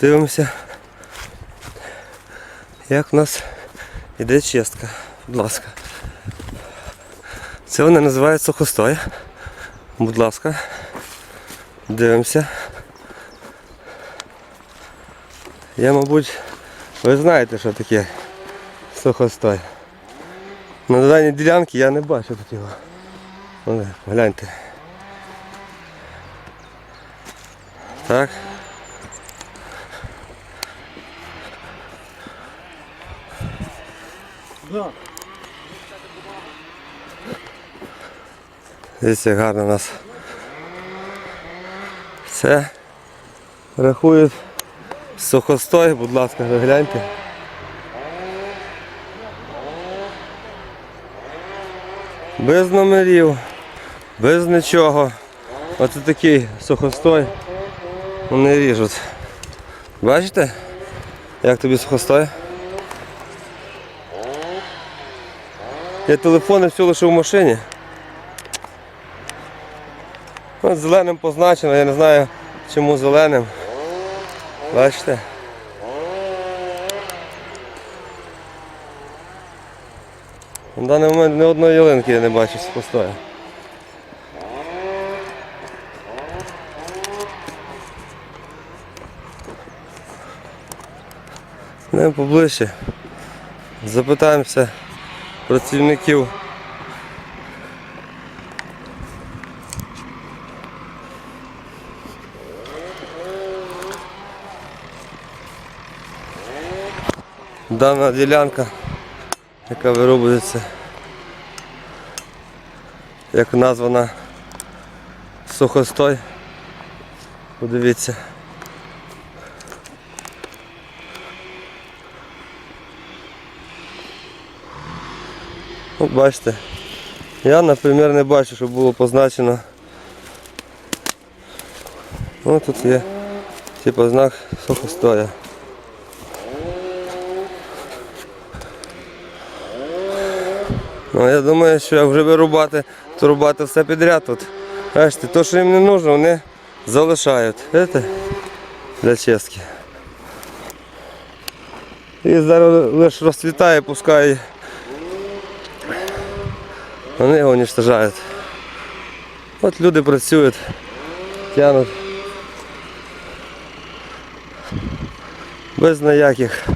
Дивимося, як в нас іде чистка. Будь ласка. Це вони називають сухостой. Будь ласка. Дивимося. Я, мабуть, ви знаєте, що таке сухостой. На даній ділянці я не бачу тут його. Вони, гляньте. Так. Дивіться, гарно у нас. Це рахують сухостой, будь ласка, гляньте. Без номерів, без нічого. Оце такий сухостой. Вони ріжуть. Бачите? Як тобі сухостой? Я телефон і все лише в машині. От зеленим позначено, я не знаю чому зеленим. Бачите? На даний момент ні одної ялинки я не бачу з пустої. Йдемо поближче. Запитаємося працівників. Дана ділянка, яка виробляється, як названа сухостой. Подивіться. Бачите, я, наприклад, не бачу, щоб було позначено. Ну, тут є типу знак сухостоя. Ну, я думаю, що як вже вирубати, то все підряд тут. Бачите, то, що їм не потрібно, вони залишають. Видите? Для чистки. І зараз лише розцвітає, пускай вони його уничтожають. От люди працюють, тянуть. Без ніяких.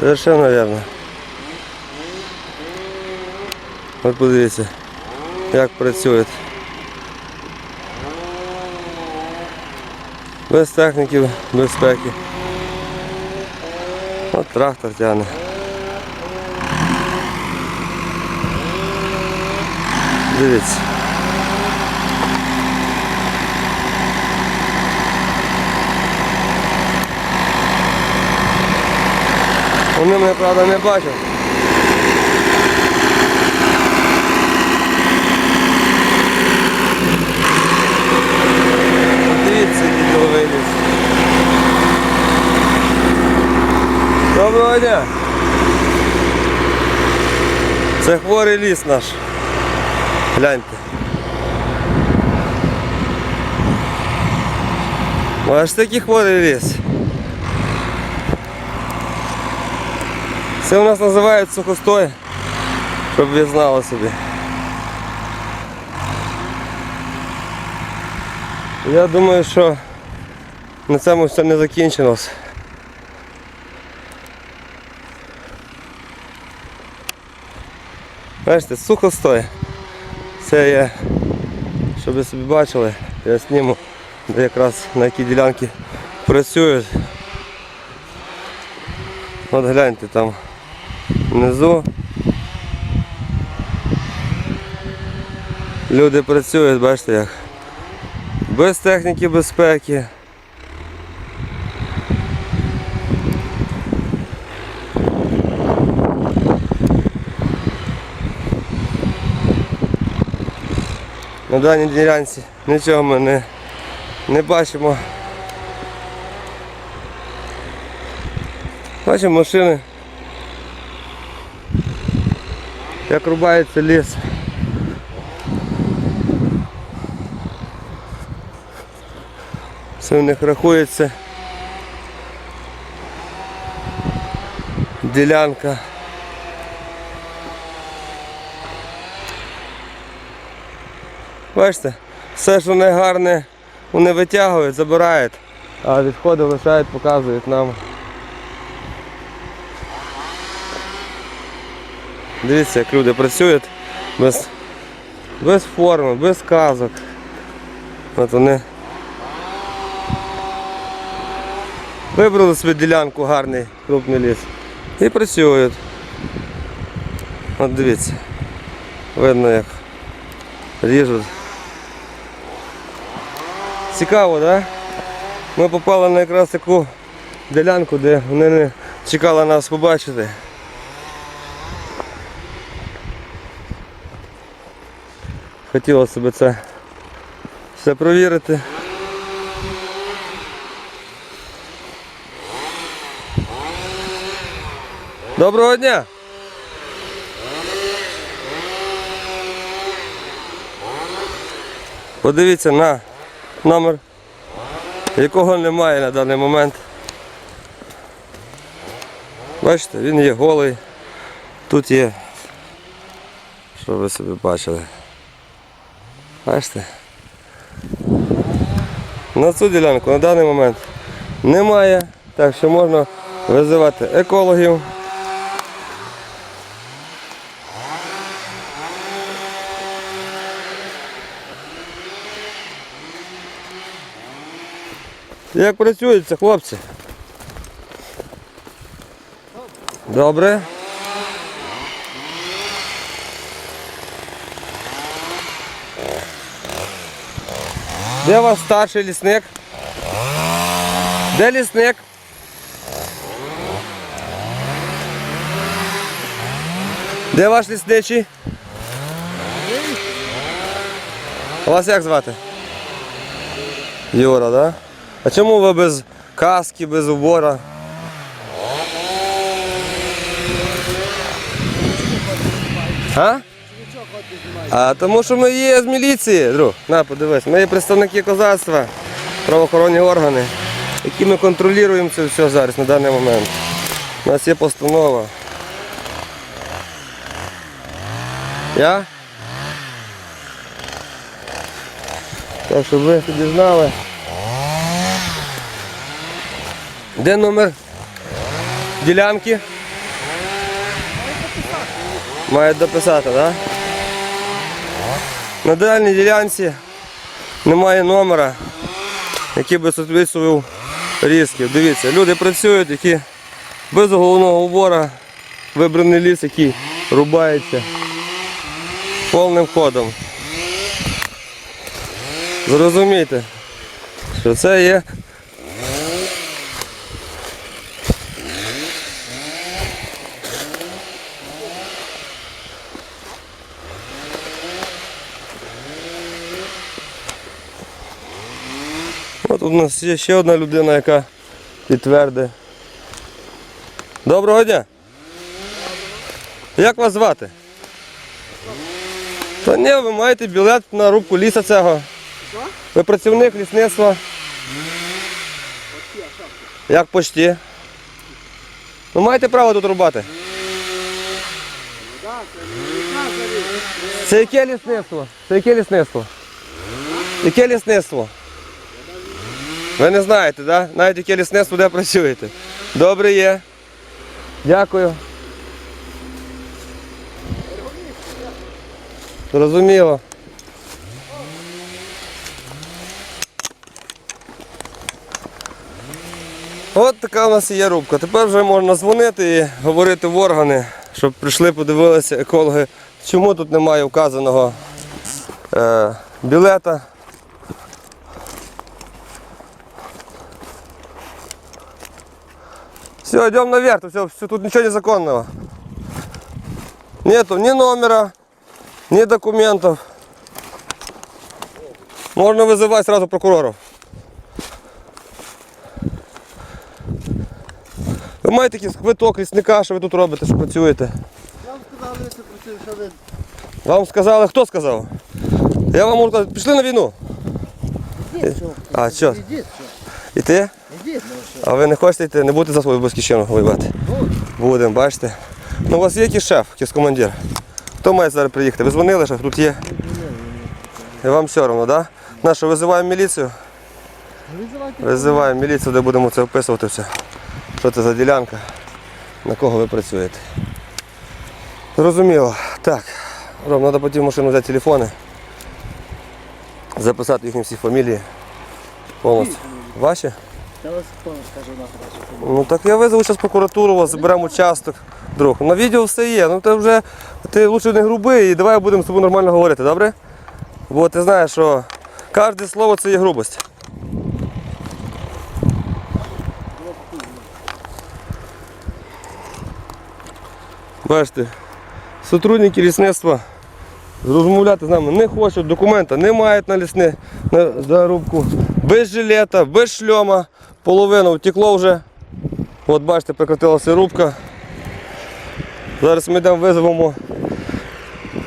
Совершенно верно. От подивіться, як працюють. Без техніки безпеки. От трактор тягне. Дивіться. Вони мене, правда, не бачать. Дивіться, який то. Доброго дня. Це хворий ліс наш. Гляньте. Аж такий хворий ліс. Це у нас називають сухостой, щоб ви знали собі. Я думаю, що на цьому все не закінчилось. Бачите, сухостой. Це є, щоб ви собі бачили, я зніму, де якраз на якій ділянці працюють. От гляньте там внизу. Люди працюють, бачите як. Без техніки безпеки. На даній ділянці нічого ми не, не бачимо. Бачимо машини, як рубається ліс. Все в них рахується. Ділянка. Бачите, все, що не гарне, вони витягують, забирають, а відходи лишають, показують нам. Дивіться, як люди працюють без, без форми, без казок. От вони вибрали собі ділянку гарний крупний ліс і працюють. От дивіться. Видно як ріжуть. Цікаво? Да? Ми попали на якраз таку ділянку, де вони не чекали нас побачити. Хотілося б це все провірити. Доброго дня! Подивіться на номер, якого немає на даний момент. Бачите, він є голий. Тут є, що ви собі бачили. Бачите? На цю ділянку на даний момент немає, так що можна визивати екологів. Як працюється, хлопці? Добре. Де ваш старший лісник? Де лісник? Де ваш лісничий? Вас як звати? Юра, да? А чому ви без каски, без убора? А? А тому що ми є з міліції, друг. На, подивись, ми є представники козацтва, правоохоронні органи, які ми контролюємо це все зараз на даний момент. У нас є постанова. Я? Так, щоб ви тоді знали. Де номер ділянки? Мають дописати, так? На дальній ділянці немає номера, який би відповідав різків. Дивіться, люди працюють, які без головного убора, вибраний ліс, який рубається повним ходом. Зрозумійте, що це є От у нас є ще одна людина, яка підтвердить. Доброго дня. Як вас звати? Та ні, ви маєте білет на рубку ліса цього. Ви працівник лісництва. Як почті? Ви маєте право тут рубати? Це яке лісництво? Це яке лісництво? Яке лісництво? Ви не знаєте. Да? Навіть яке лісництво, де працюєте. Добре є. Дякую. Зрозуміло. От така у нас і є рубка. Тепер вже можна дзвонити і говорити в органи, щоб прийшли, подивилися екологи, чому тут немає вказаного е, білета. Все, идем наверх, все, все, тут ничего незаконного. Нету ни номера, ни документов. Можно вызывать сразу прокуроров. Ви маєте якийсь квиток лісника, що ви тут робите, що працюєте? Вам сказали, що працює, що ви Вам сказали, хто сказав? Я вам можу сказати, пішли на війну. Ідіть, що? А, що? Ідіть, що? Ну що. А ви не хочете йти, не будете за свою батьківщину воювати? Будемо, бачите. Ну у вас є якийсь шеф, якийсь командир. Хто має зараз приїхати? Ви дзвонили, що тут є? І вам все одно, так? На що, визиваємо міліцію? Визиваємо міліцію, де будемо це описувати все. Що це за ділянка, на кого ви працюєте. Зрозуміло. Так. Ром, треба потім в машину взяти телефони. Записати їхні всі фамілії. Повністю. Ваші? Ну так я визову зараз прокуратуру, вас заберемо участок. Друг. На відео все є. Ну ти вже ти лучше не груби і давай будемо з тобою нормально говорити, добре? Бо ти знаєш, що кожне слово це є грубость. Бачите, сотрудники лісництва розмовляти з нами не хочуть, документа не мають на лісне на зарубку. Без жилета, без шльома, половина втекло вже. От бачите, прекратилася рубка. Зараз ми йдемо визовемо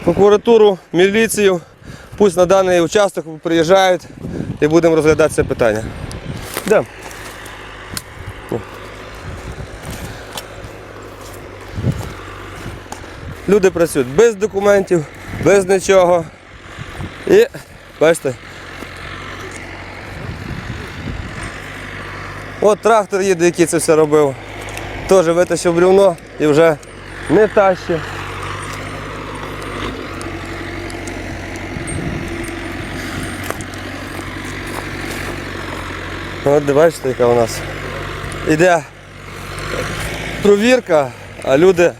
прокуратуру, міліцію. Пусть на даний участок приїжджають і будемо розглядати це питання. Йдемо. Люди працюють без документів, без нічого. І бачите. От трактор їде, який це все робив. Теж витащив бревно і вже не тащить. От бачите, яка у нас іде провірка, а люди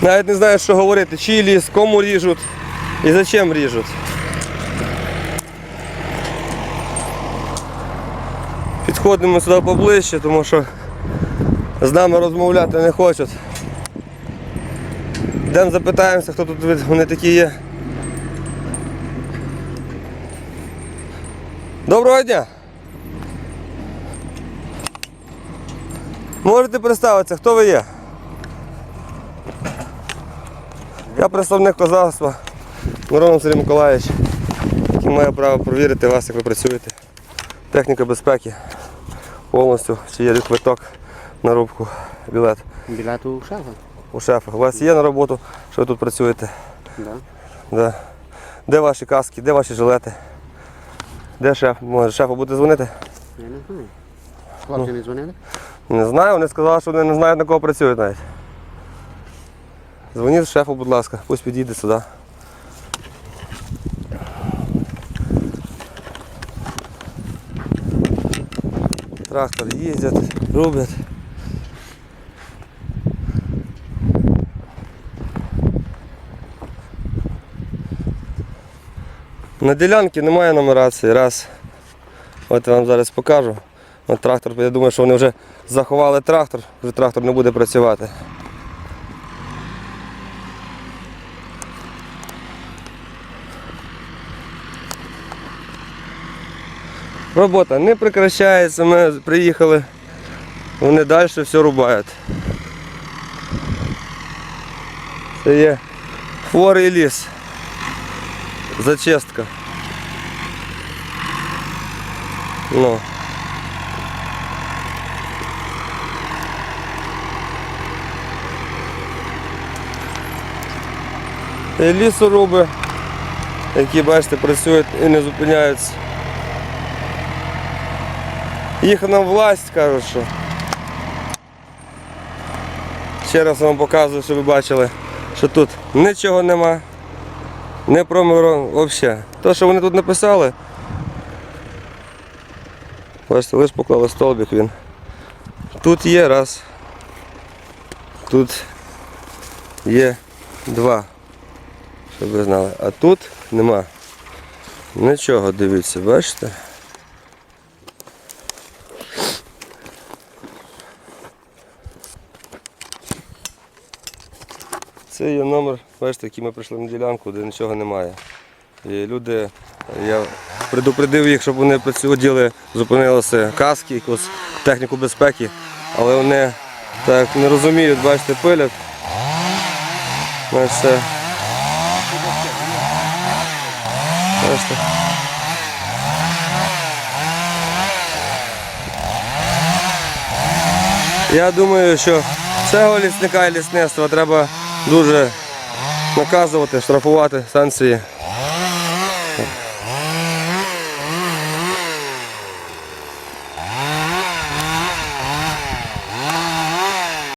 навіть не знають, що говорити, чий ліс, кому ріжуть і за чим ріжуть. Підходимо сюди поближче, тому що з нами розмовляти не хочуть. Йдемо запитаємося, хто тут вони такі є. Доброго дня! Можете представитися, хто ви є? Я представник козацтва Миронов Сергій Миколаївич, який має право провірити вас, як ви працюєте. Техніка безпеки повністю, чи є квиток на рубку, білет Білет у шефа? у шефа. У вас є на роботу, що ви тут працюєте? Да. Да. Де ваші каски, де ваші жилети? Де шеф? Може шефу буде дзвонити? Я не знаю. Хлопці не дзвонили? Не знаю, вони сказали, що вони не знають на кого працюють навіть. Дзвоніть шефу, будь ласка, пусть підійде сюди. Трактор їздять, роблять. На ділянці немає нумерації, раз. От я вам зараз покажу. От трактор, я думаю, що вони вже заховали трактор, вже трактор не буде працювати. Робота не прекращається, ми приїхали, вони далі все рубають. Це є хворий ліс. Зачистка. Ну. І лісоруби, які, бачите, працюють і не зупиняються. Їх нам власть кажуть, що. Ще раз вам показую, щоб ви бачили, що тут нічого нема. Не промирон взагалі. Те, що вони тут написали, бачите, лише поклали столбик він. Тут є раз. Тут є два. Щоб ви знали. А тут нема. Нічого, дивіться, бачите? Це є номер, бачите, який ми прийшли на ділянку, де нічого немає. І люди, я предупредив їх, щоб вони працювали, зупинилися каски, якусь техніку безпеки, але вони так не розуміють, бачите, пилять. Бачите. Бачите. Я думаю, що цього лісника і лісництва треба дуже наказувати, штрафувати санкції